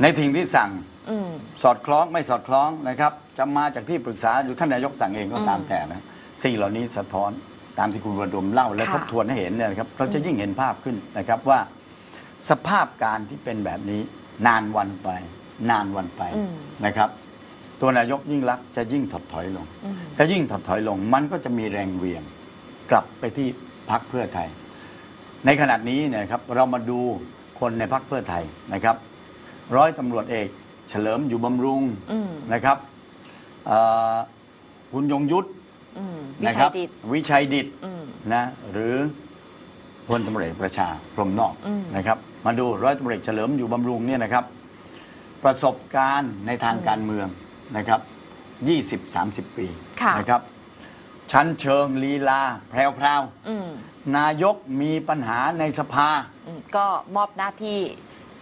ในทิ้งที่สั่งอืมสอดคล้องไม่สอดคล้องนะครับ จะมาจากที่ปรึกษาหรือท่านนายกสั่งเองก็ตามอืมแต่นะสิ่งเหล่านี้สะท้อนตามที่คุณวรดมเล่าและค่ะทบทวนให้เห็นเนี่ยนะครับเราจะยิ่งเห็นภาพขึ้นนะครับว่า สภาพการที่เป็นแบบนี้ นานวันไป นานวันไปอืมนะครับ ตัวนายกยิ่งรักษณ์จะยิ่งถดถอยลงอืมถ้ายิ่งถดถอยลง มันก็จะมีแรงเหวียงกลับไปที่พักเพื่อไทย ในขณะนี้เนี่ยครับเรามาดูคนในพักเพื่อไทยนะครับ ร้อยตำรวจเอก เฉลิมอยู่บำรุงอืมนะครับเอ่อคุณยงยุทธอืมวินะคชัรัยดิตวิชัยดิตอืม นะหรือพลตำรวจเอกประชาพรหมนอกอืม นะครับมาดูร้อยตำรวจเอกเฉลิมอยู่บำรุงเนี่ยนะครับ ประสบการณ์ในทางการเมืองนะครับ 20-30 ปีค่ะ นะครับ ชั้นเชิงลีลา แพรวอืมๆนายกมีปัญหาในสภา อืมก็มอบหน้าที่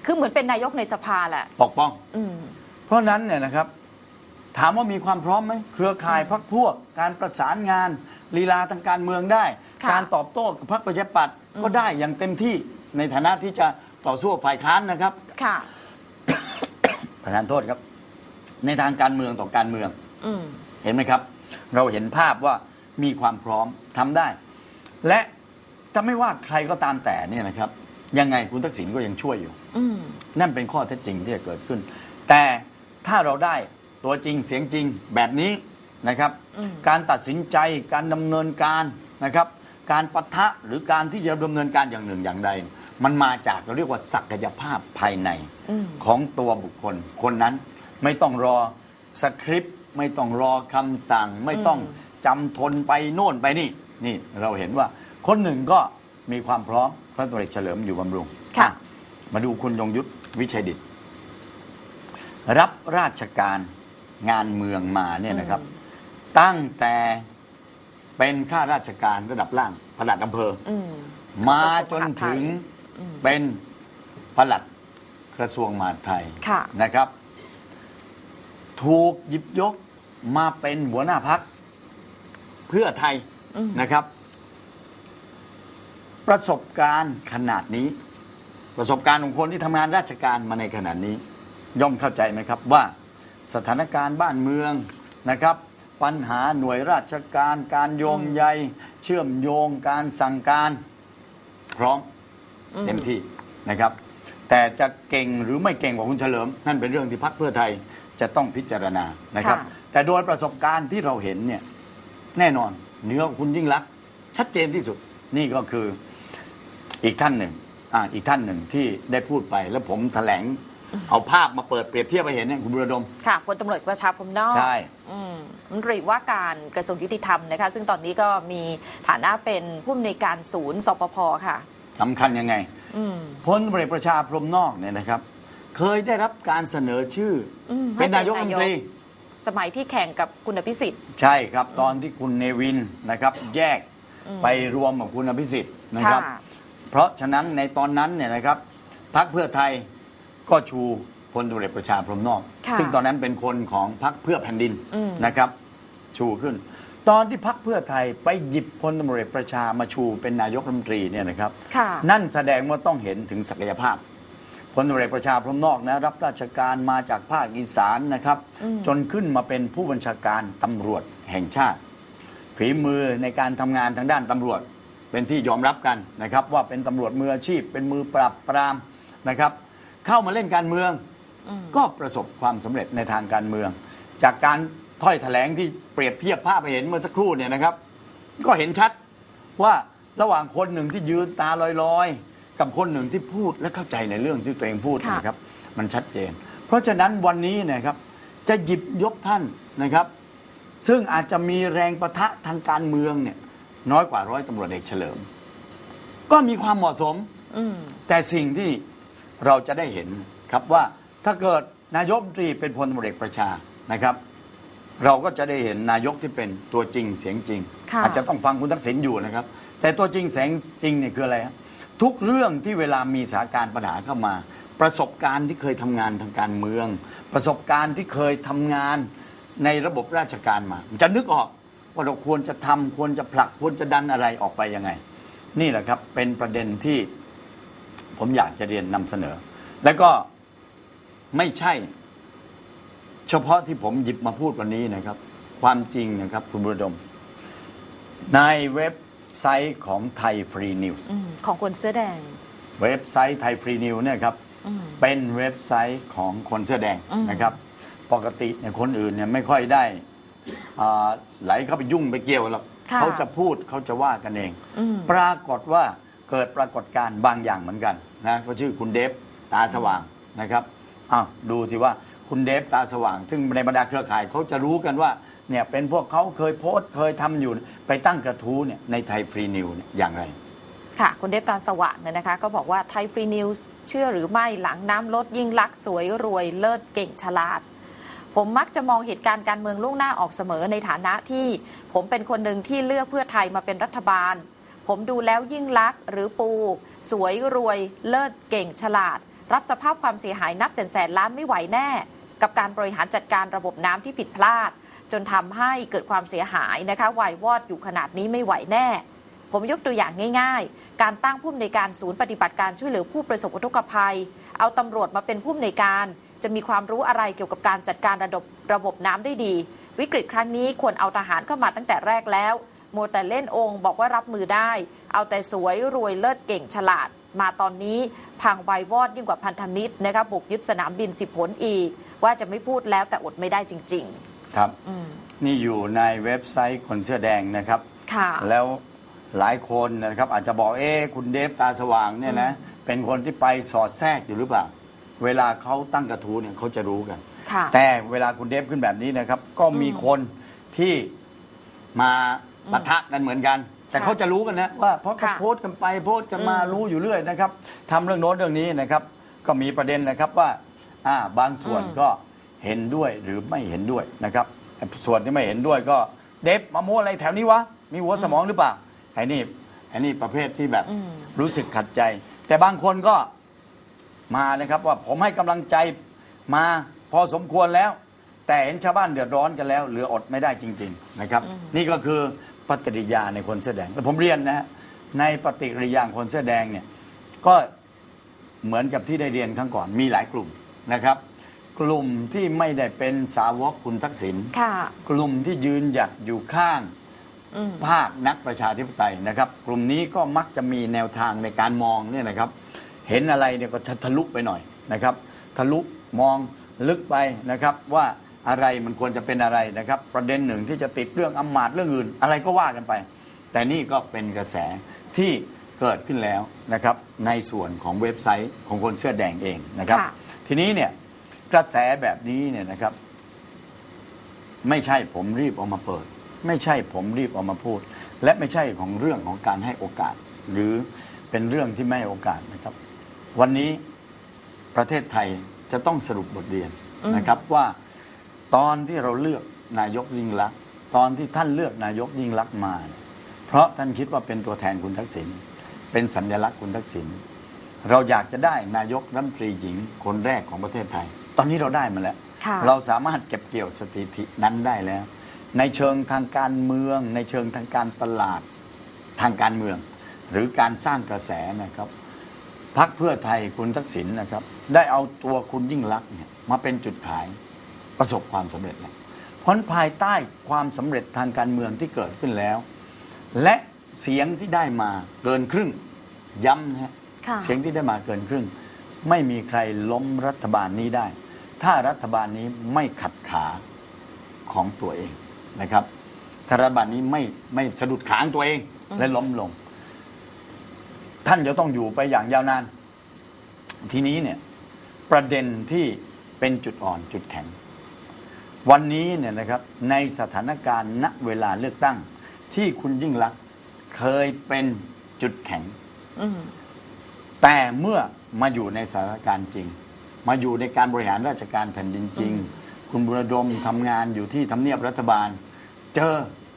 คือเหมือนเป็นนายกในสภาแหละ ปกป้อง อืม เพราะฉะนั้นเนี่ยนะครับ ถามว่ามีความพร้อมไหมเครือข่ายพักพวก การประสานงานลีลาทางการเมืองได้ ค่ะการตอบโต้กับพรรคประชาธิปัตย์อืมก็ได้อย่างเต็มที่ในฐานะที่จะต่อสู้กับฝ่ายค้านนะครับ ค่ะ ประธานโทษครับ ในทางการเมืองต่อการเมือง อืม เห็นไหมครับ เราเห็นภาพว่ามีความพร้อมทำได้ และถ้าไม่ว่าใครก็ตามแต่เนี่ยนะครับ ยังไงคุณทักษิณก็ยังช่วยอยู่อืมนั่นเป็นข้อเท็จจริงที่จะเกิดขึ้น แต่ถ้าเราได้ตัวจริงเสียงจริงแบบนี้นะครับอืมการตัดสินใจการดำเนินการนะครับ การปะทะหรือการที่จะดำเนินการอย่างหนึ่งอย่างใด มันมาจากเราเรียกว่าศักยภาพภายในอืมของตัวบุคคล คนนั้นไม่ต้องรอสคริปต์ไม่ต้องรอคำสั่ง ไม่ต้องจำทนไปโน่นไปนี่นี่เราเห็นว่าคนหนึ่งก็ มีความพร้อมพระตัวเอกเฉลิมอยู่บำรุงค่ะ มาดูคุณยงยุทธวิชัยดิตรับราชการงานเมืองมาเนี่ยนะครับ ตั้งแต่เป็นข้าราชการระดับล่างปลัดอำเภออืมมาจนถึงอืมเป็นปลัดกระทรวงมหาดไทยค่ะ นะครับ ถูกหยิบยกมาเป็นหัวหน้าพักเพื่อไทยอืมนะครับ ประสบการณ์ขนาดนี้ ประสบการณ์ของคนที่ทำงานราชการมาในขนาดนี้ ย่อมเข้าใจไหมครับว่าสถานการณ์บ้านเมืองนะครับ ปัญหาหน่วยราชการการโยงใย เชื่อมโยงการสั่งการ พร้อมอืมเต็มที่นะครับ แต่จะเก่งหรือไม่เก่งกว่าคุณเฉลิม นั่นเป็นเรื่องที่พรรคเพื่อไทยจะต้องพิจารณานะครับ ค่ะ แต่โดยประสบการณ์ที่เราเห็นเนี่ยแน่นอนเหนื้อกว่าคุณยิ่งรักษณ์ชัดเจนที่สุดนี่ก็คือ อีกท่านหนึ่งอ่าอีกท่านหนึ่งที่ได้พูดไปแล้วผมแถลง เอาภาพมาเปิดเปรียบเทียบไปเห็นเนี่ยคุณบุรดม ค่ะพลตำรวจประชาพรหมนอกใช่ อืมรัฐมนตรีว่าการกระทรวงยุติธรรมนะคะ ซึ่งตอนนี้ก็มีฐานะเป็นผู้อำนวยการศูนย์สปพค่ะ สำคัญยังไง อืม พลตำรวจประชาพรหมนอกเนี่ยนะครับ เคยได้รับการเสนอชื่ออมเป็นนายกรัฐมนตรีสมัยที่แข่งกับคุณอภิสิทธิ์ ใช่ครับ ตอนที่คุณเนวินนะครับ แยกอืมไปรวมกับคุณอภิสิทธิ์นะครับ ค่ะ เพราะฉะนั้นในตอนนั้นเนี่ยนะครับพรรคเพื่อไทยก็ชูพลตำรวจเอกประชาพรหมนอกค่ะซึ่งตอนนั้นเป็นคนของพรรคเพื่อแผ่นดินอืมนะครับ ชูขึ้น ตอนที่พรรคเพื่อไทยไปหยิบพลตำรวจเอกประชามาชูเป็นนายกรัฐมนตรีเนี่ยนะครับค่ะนั่นแสดงว่าต้องเห็นถึงศักยภาพพลตำรวจเอกประชาพรหมนอกนะรับราชการมาจากภาคอีสานนะครับอืมจนขึ้นมาเป็นผู้บัญชาการตำรวจแห่งชาติ ฝีมือในการทำงานทางด้านตำรวจ เป็นที่ยอมรับกันนะครับว่าเป็นตำรวจมืออาชีพ เป็นมือปราบปรามนะครับ เข้ามาเล่นการเมืองอืมก็ประสบความสำเร็จในทางการเมือง จากการถ้อยแถลงที่เปรียบเทียบภาพไปเห็นเมื่อสักครู่เนี่ยนะครับ ก็เห็นชัดว่าระหว่างคนหนึ่งที่ยืนตาลอยๆ กับคนหนึ่งที่พูดและเข้าใจในเรื่องที่ตัวเองพูดค่ะนะครับ มันชัดเจน เพราะฉะนั้นวันนี้นะครับจะหยิบยกท่านนะครับ ซึ่งอาจจะมีแรงประทะทางการเมืองเนี่ย น้อยกว่าร้อยตำรวจเอกเฉลิม ก็มีความเหมาะสม อืม แต่สิ่งที่เราจะได้เห็นครับว่าถ้าเกิดนายกรัฐมนตรีเป็นพลตำรวจเอกประชานะครับ เราก็จะได้เห็นนายกที่เป็นตัวจริงเสียงจริง ค่ะ อาจจะต้องฟังคุณทักษิณอยู่นะครับ แต่ตัวจริงเสียงจริงเนี่ยคืออะไรฮะทุกเรื่องที่เวลามีสถานการณ์ปัญหาเข้ามา ประสบการณ์ที่เคยทำงานทางการเมือง ประสบการณ์ที่เคยทำงานในระบบราชการมา จะนึกออก ว่าเราควรจะทำควรจะผลักควรจะดันอะไรออกไปยังไง นี่แหละครับเป็นประเด็นที่ผมอยากจะเรียนนำเสนอ แล้วก็ไม่ใช่ เฉพาะที่ผมหยิบมาพูดวันนี้นะครับ ความจริงนะครับ คุณบุรดม ในเว็บไซต์ของไทยฟรีนิวส์อืมของคนเสื้อแดง เว็บไซต์ไทยฟรีนิวเนี่ยครับอืมเป็นเว็บไซต์ของคนเสื้อแดงอืมนะครับ ปกติเนี่ยคนอื่นเนี่ยไม่ค่อยได้ อ่าไหลเข้าไปยุ่งไปเกี่ยวหรอกค่ะเขาจะพูดเขาจะว่ากันเอง อืม ปรากฏว่าเกิดปรากฏการณ์บางอย่างเหมือนกันนะก็ชื่อคุณเดฟตาสว่างนะครับอ้าวดูสิว่าคุณเดฟตาสว่าง ซึ่งในบรรดาเครือข่ายเขาจะรู้กันว่าเนี่ยเป็นพวกเขาเคยโพสต์เคยทำอยู่ไปตั้งกระทู้เนี่ยในไทยฟรีนิวเนี่ยอย่างไร ค่ะ คุณเดฟตาสว่างเนี่ยนะคะ ก็บอกว่าไทยฟรีนิวส์เชื่อหรือไม่หลังน้ำลดยิ่งลักษณ์สวยรวยเลิศเก่งฉลาด ผมมักจะมองเหตุการณ์การเมืองล่วงหน้าออกเสมอในฐานะที่ ผมเป็นคนหนึ่งที่เลือกเพื่อไทยมาเป็นรัฐบาล ผมดูแล้วยิ่งลักษณ์หรือปู สวยรวย เลิศเก่งฉลาด รับสภาพความเสียหายนับแสนแสนล้านไม่ไหวแน่ กับการบริหารจัดการระบบน้ำที่ผิดพลาด จนทำให้เกิดความเสียหายนะคะวายวอดอยู่ขนาดนี้ไม่ไหวแน่ผมยกตัวอย่างง่ายๆ การตั้งผู้อำนวยการศูนย์ปฏิบัติการช่วยเหลือผู้ประสบอุทกภัย เอาตำรวจมาเป็นผู้อำนวยการ จะมีความรู้อะไรเกี่ยวกับการจัดการระบบระบบน้ำได้ดี วิกฤตครั้งนี้ควรเอาทหารเข้ามาตั้งแต่แรกแล้วโมวแต่เล่นองค์บอกว่ารับมือได้ เอาแต่สวยรวยเลิศเก่งฉลาด มาตอนนี้พังไววอดยิ่งกว่าพันธมิตรนะคะบุกยึดสนามบินสิบผลอีก ว่าจะไม่พูดแล้วแต่อดไม่ได้จริงครับๆอืมนี่อยู่ในเว็บไซต์คนเสื้อแดงนะครับค่ะแล้วหลายคนนะครับ อาจจะบอกเอ๊ะคุณเดฟตาสว่างเนี่ยนะ เป็นคนที่ไปสอดแทรกอยู่หรือเปล่า เวลาเขาตั้งกระทู้เนี่ยเขาจะรู้กัน ค่ะ แต่เวลาคุณเดฟขึ้นแบบนี้นะครับ ก็มีคนที่มาปะทะกันเหมือนกัน แต่เขาจะรู้กันนะว่าเพราะเขาค่ะโพสต์กันไปโพสต์กันมาอืมรู้อยู่เรื่อยนะครับทำเรื่องโน้นเรื่องนี้นะครับ ก็มีประเด็นนะครับว่าอ่าบางส่วนอืม ก็เห็นด้วยหรือไม่เห็นด้วยนะครับไอ้ส่วนที่ไม่เห็นด้วยก็เดฟมาโม้อะไรแถวนี้วะมีหัวสมองหรือเปล่าไอ้นี่ไอ้นี่ประเภทที่แบบ อืม รู้สึกขัดใจ แต่บางคนก็ มานะครับว่าผมให้กำลังใจมาพอสมควรแล้ว แต่เห็นชาวบ้านเดือดร้อนกันแล้วเหลืออดไม่ได้จริง ๆนะครับ นี่ก็คือปฏิกิริยาในคนเสื้อแดงแล้วผมเรียนนะฮะในปฏิกิริยาของคนเสื้อแดงเนี่ยก็เหมือนกับที่ได้เรียนครั้งก่อนมีหลายกลุ่มนะครับ กลุ่มที่ไม่ได้เป็นสาวกคุณทักษิณค่ะกลุ่มที่ยืนหยัดอยู่ข้างอืมภาคนักประชาธิปไตยนะครับ กลุ่มนี้ก็มักจะมีแนวทางในการมองเนี่ยนะครับ เห็นอะไรเนี่ยก็ทะลุไปหน่อยนะครับทะลุมองลึกไปนะครับว่าอะไรมันควรจะเป็นอะไรนะครับ ประเด็นหนึ่งที่จะติดเรื่องอำมาตย์เรื่องอื่น อะไรก็ว่ากันไป แต่นี่ก็เป็นกระแสที่เกิดขึ้นแล้วนะครับในส่วนของเว็บไซต์ของคนเสื้อแดงเองนะครับค่ะทีนี้เนี่ยกระแสแบบนี้เนี่ยนะครับ ไม่ใช่ผมรีบเออกมาเปิด ไม่ใช่ผมรีบเออกมาพูด และไม่ใช่ของเรื่องของการให้โอกาส หรือเป็นเรื่องที่ไม่ให้โอกาสนะครับ วันนี้ประเทศไทยจะต้องสรุปบทเรียนอืมนะครับว่าตอนที่เราเลือกนายกยิ่งลักษณ์ตอนที่ท่านเลือกนายกยิ่งลักษณ์มาเนี่ยเพราะท่านคิดว่าเป็นตัวแทนคุณทักษิณเป็นสัญลักษณ์คุณทักษิณเราอยากจะได้นายกรัฐมนตรีหญิงคนแรกของประเทศไทย ตอนนี้เราได้มาแล้วค่ะเราสามารถเก็บเกี่ยวสถิตินั้นได้แล้ว ในเชิงทางการเมือง ในเชิงทางการตลาดทางการเมือง หรือการสร้างกระแสนะครับ พักเพื่อไทยคุณทักษิณนะครับ ได้เอาตัวคุณยิ่งรักษณ์เนี่ยมาเป็นจุดขายประสบความสำเร็จแล้วเพราะภายใต้ความสำเร็จทางการเมืองที่เกิดขึ้นแล้ว และเสียงที่ได้มาเกินครึ่ง ย้ำนะฮะค่ะเสียงที่ได้มาเกินครึ่ง ไม่มีใครล้มรัฐบาลนี้ได้ ถ้ารัฐบาลนี้ไม่ขัดขาของตัวเองนะครับถ้ารัฐบาลนี้ไม่ไม่สะดุดขาของตัวเองและล้มลง ท่านจะต้องอยู่ไปอย่างยาวนาน ทีนี้เนี่ยประเด็นที่เป็นจุดอ่อนจุดแข็ง วันนี้เนี่ยนะครับในสถานการณ์ณเวลาเลือกตั้ง ที่คุณยิ่งรักษณ์เคยเป็นจุดแข็งอืมแต่เมื่อมาอยู่ในสถานการณ์จริง มาอยู่ในการบริหารราชการแผ่นดินจริง คุณบุรดมทำงานอยู่ที่ทำเนียบรัฐบาล เจอ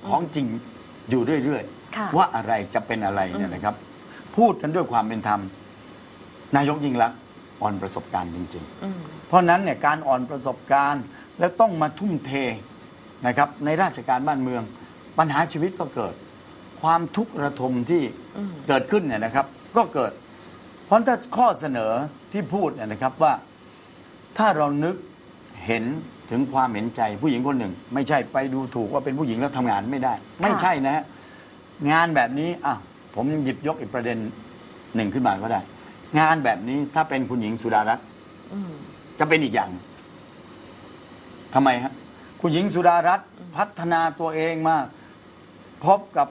ของจริงอยู่เรื่อยค่ะๆว่าอะไรจะเป็นอะไรเนี่ยนะครับ พูดกันด้วยความเป็นธรรม นายกยิ่งรักษณ์อ่อนประสบการณ์จริงๆอืมเพราะฉะนั้นเนี่ยการอ่อนประสบการณ์แล้วต้องมาทุ่มเทนะครับในราชการบ้านเมือง ปัญหาชีวิตก็เกิด ความทุกข์ระทมที่อืมเกิดขึ้นเนี่ยนะครับ ก็เกิด เพราะถ้าข้อเสนอที่พูดเนี่ยนะครับว่าถ้าเรานึกเห็นถึงความเห็นใจผู้หญิงคนหนึ่ง ไม่ใช่ไปดูถูกว่าเป็นผู้หญิงแล้วทำงานไม่ได้ ไม่ใช่นะฮะงานแบบนี้อะ ผมหยิบยกอีกประเด็นหนึ่งขึ้นมาก็ได้ งานแบบนี้ถ้าเป็นคุณหญิงสุดารัตน์อืมจะเป็นอีกอย่างทำไมฮะคุณหญิงสุดารัตน์พัฒนาตัวเองมาก พบกับ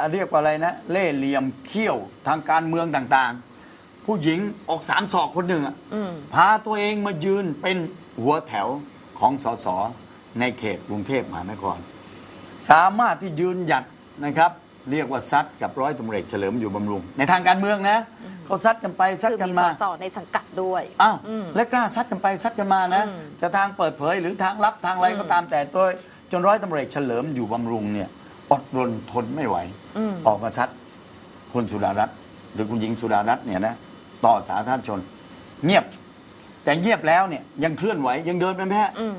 อะเรียกว่าอะไรนะ เล่ห์เหลี่ยมเขี้ยวทางการเมืองต่างๆ ผู้หญิงออกสามศอกคนหนึ่งอะอืมพาตัวเองมายืนเป็นหัวแถวของสสในเขตกรุงเทพมหานคร สามารถที่ยืนหยัดนะครับ เรียกว่าซัดกับร้อยตำรวจเอกเฉลิมอยู่บำรุง ในทางการเมืองนะเขาซัดกันไปซัดคือกันมีมาสสในสังกัดด้วยอ้าวอืมและกล้าซัดกันไปซัดกันมานะอืมจะทางเปิดเผยหรือทางลับทางอะไรอืมก็ตามแต่ตัวจนร้อยตำรวจเอกเฉลิมอยู่บำรุงเนี่ยอดรนทนไม่ไหว อืม ออกมาซัดคุณสุดารัตน์หรือคุณหญิงสุดารัตน์เนี่ยนะต่อสาธารณชน เงียบ แต่เงียบแล้วเนี่ยยังเคลื่อนไหวยังเดินไปไหมฮะอืม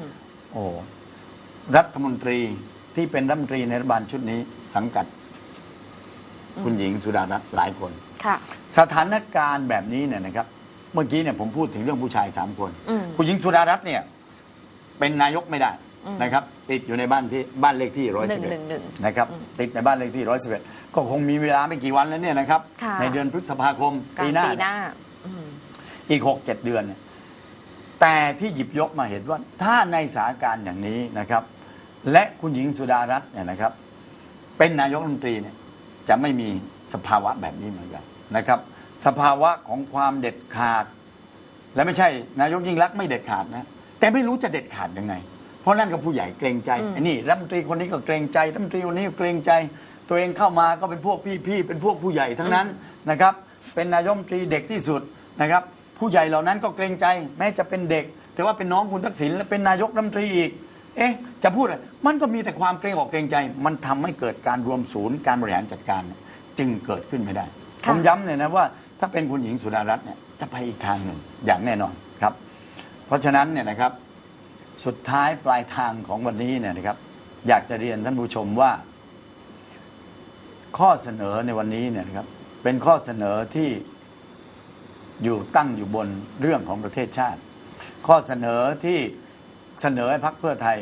โอ้รัฐมนตรีที่เป็นรัฐมนตรีในรัฐบาลชุดนี้ สังกัด คุณหญิงสุดารัตน์หลายคน ค่ะ สถานการณ์แบบนี้เนี่ยนะครับ เมื่อกี้เนี่ยผมพูดถึงเรื่องผู้ชายสามคน อืม คุณหญิงสุดารัตน์เนี่ยเป็นนายกไม่ได้อืมนะครับ ติดอยู่ในบ้านที่บ้านเลขที่ร้อยหสินึ่บงเอ็หดนึ่งหนึ่ง นะครับอืมติดในบ้านเลขที่ร้อยสิบเอ็ดก็คงมีเวลาไม่กี่วันแล้วเนี่ยนะครับ ค่ะ ในเดือนพฤษภาคมกลาปีงหน้าปีหน้าอืม อีกหกเจ็ดเดือนเนี่ยแต่ที่หยิบยกมาเห็นว่าถ้าในสถานการณ์อย่างนี้นะครับ และคุณหญิงสุดารัตน์เนี่ยนะครับ เป็นนายกรัฐมนตรีเนี่ย จะไม่มีสภาวะแบบนี้เหมือนกันนะครับ สภาวะของความเด็ดขาด และไม่ใช่นายกยิ่งรักษณ์ไม่เด็ดขาดนะแต่ไม่รู้จะเด็ดขาดยังไง เพราะนั่นก็ผู้ใหญ่เกรงใจอืมไอ้นี่รัฐมนตรีคนนี้ก็เกรงใจรัฐมนตรีคนนี้ก็เกรงใจ ตัวเองเข้ามาก็เป็นพวกพี่ๆเป็นพวกผู้ใหญ่ทั้งนั้นนะครับ เป็นนายกรัฐมนตรีเด็กที่สุดนะครับ ผู้ใหญ่เหล่านั้นก็เกรงใจ แม้จะเป็นเด็ก แต่ว่าเป็นน้องคุณทักษิณและเป็นนายกรัฐมนตรีอีก เอ๊ะจะพูดอะไรมันก็มีแต่ความเกรงอกเกรงใจ มันทำให้เกิดการรวมศูนย์การบริหารจัดการเนี่ยจึงเกิดขึ้นไม่ได้ค่ะผมย้ำเลยนะว่า ถ้าเป็นคุณหญิงสุดารัตน์เนี่ยจะไปอีกทางหนึ่งอย่างแน่นอนครับ เพราะฉะนั้นเนี่ยนะครับสุดท้ายปลายทางของวันนี้เนี่ยนะครับ อยากจะเรียนท่านผู้ชมว่า ข้อเสนอในวันนี้เนี่ยนะครับ เป็นข้อเสนอที่อยู่ตั้งอยู่บนเรื่องของประเทศชาติ ข้อเสนอที่ เสนอให้พรรคเพื่อไทย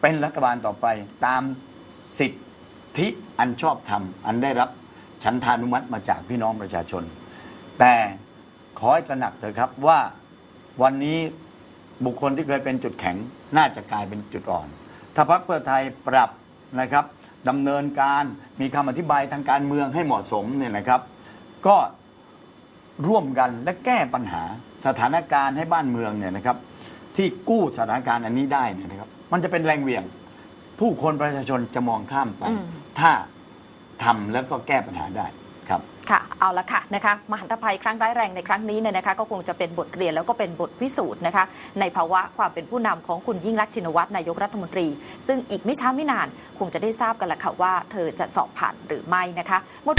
เป็นรัฐบาลต่อไปตามสิทธิอันชอบธรรม อันได้รับฉันทานุมัติมาจากพี่น้องประชาชน แต่ขอให้ตระหนักเถอะครับว่าวันนี้บุคคลที่เคยเป็นจุดแข็งน่าจะกลายเป็นจุดอ่อน ถ้าพรรคเพื่อไทยปรับนะครับดำเนินการมีคำอธิบายทางการเมืองให้เหมาะสมเนี่ยนะครับ ก็ร่วมกันและแก้ปัญหาสถานการณ์ให้บ้านเมืองเนี่ยนะครับ ที่กู้สถานการณ์อันนี้ได้เนี่ยนะครับ มันจะเป็นแรงเหวี่ยง ผู้คนประชาชนจะมองข้ามไป อืม ถ้าทำแล้วก็แก้ปัญหาได้ครับ ค่ะ เอาละค่ะนะคะมหันตภัยครั้งร้ายแรงในครั้งนี้เนี่ยนะคะ ก็คงจะเป็นบทเรียนแล้วก็เป็นบทพิสูจน์นะคะ ในภาวะความเป็นผู้นำของคุณยิ่งรักษณ์ชินวัตรนายกรัฐมนตรี ซึ่งอีกไม่ช้าไม่นาน คงจะได้ทราบกันแหละค่ะว่าเธอจะสอบผ่านหรือไม่นะคะหมด